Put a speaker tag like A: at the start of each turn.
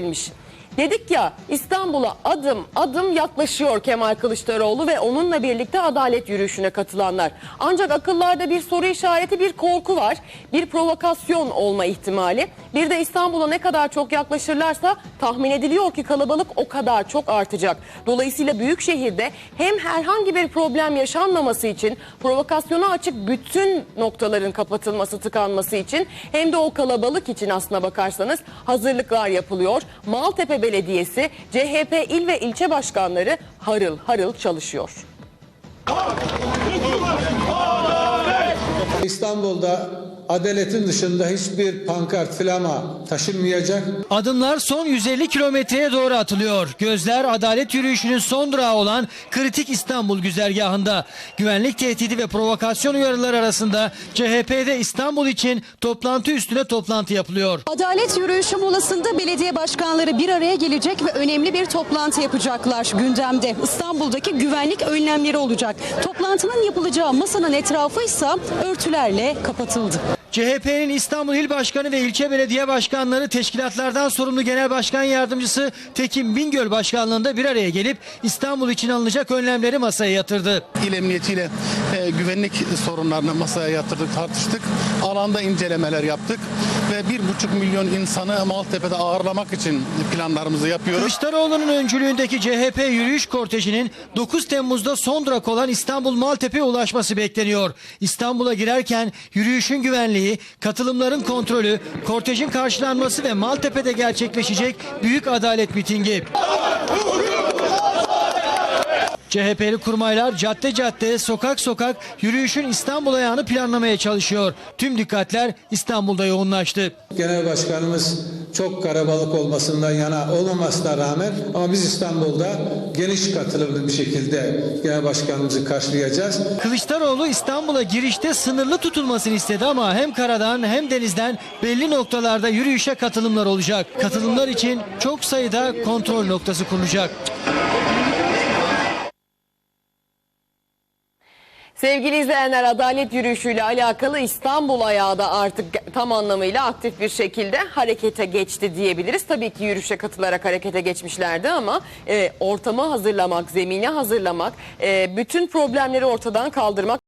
A: edilmiş. Dedik ya İstanbul'a adım adım yaklaşıyor Kemal Kılıçdaroğlu ve onunla birlikte adalet yürüyüşüne katılanlar. Ancak akıllarda bir soru işareti, bir korku var. Bir provokasyon olma ihtimali. Bir de İstanbul'a ne kadar çok yaklaşırlarsa tahmin ediliyor ki kalabalık o kadar çok artacak. Dolayısıyla büyük şehirde hem herhangi bir problem yaşanmaması için provokasyona açık bütün noktaların kapatılması, tıkanması için hem de o kalabalık için aslına bakarsanız hazırlıklar yapılıyor. Maltepe Belediyesi, CHP il ve ilçe başkanları harıl harıl çalışıyor.
B: İstanbul'da adaletin dışında hiçbir pankart, flama taşınmayacak.
C: Adımlar son 150 kilometreye doğru atılıyor. Gözler adalet yürüyüşünün son durağı olan kritik İstanbul güzergahında. Güvenlik tehdidi ve provokasyon uyarıları arasında CHP'de İstanbul için toplantı üstüne toplantı yapılıyor.
D: Adalet yürüyüşü molasında belediye başkanları bir araya gelecek ve önemli bir toplantı yapacaklar. Gündemde İstanbul'daki güvenlik önlemleri olacak. Toplantının yapılacağı masanın etrafı ise örtülerle kapatıldı.
C: CHP'nin İstanbul İl Başkanı ve ilçe belediye başkanları teşkilatlardan sorumlu Genel Başkan Yardımcısı Tekin Bingöl Başkanlığında bir araya gelip İstanbul için alınacak önlemleri masaya yatırdı.
E: İl emniyetiyle e, güvenlik sorunlarını masaya yatırdık, tartıştık. Alanda incelemeler yaptık ve bir buçuk milyon insanı Maltepe'de ağırlamak için planlarımızı yapıyoruz.
C: Kılıçdaroğlu'nun öncülüğündeki CHP yürüyüş kortejinin 9 Temmuz'da son durak olan İstanbul Maltepe'ye ulaşması bekleniyor. İstanbul'a girerken yürüyüşün güvenliği, katılımların kontrolü, kortejin karşılanması ve Maltepe'de gerçekleşecek büyük adalet mitingi. CHP'li kurmaylar cadde cadde, sokak sokak yürüyüşün İstanbul ayağını planlamaya çalışıyor. Tüm dikkatler İstanbul'da yoğunlaştı.
B: Genel Başkanımız çok karabalık olmasından yana olmamasına rağmen ama biz İstanbul'da geniş katılımlı bir şekilde Genel Başkanımızı karşılayacağız.
C: Kılıçdaroğlu İstanbul'a girişte sınırlı tutulmasını istedi ama hem karadan hem denizden belli noktalarda yürüyüşe katılımlar olacak. Katılımlar için çok sayıda kontrol noktası kurulacak.
A: Sevgili izleyenler adalet yürüyüşüyle alakalı İstanbul ayağı da artık tam anlamıyla aktif bir şekilde harekete geçti diyebiliriz. Tabii ki yürüyüşe katılarak harekete geçmişlerdi ama e, ortamı hazırlamak, zemini hazırlamak, e, bütün problemleri ortadan kaldırmak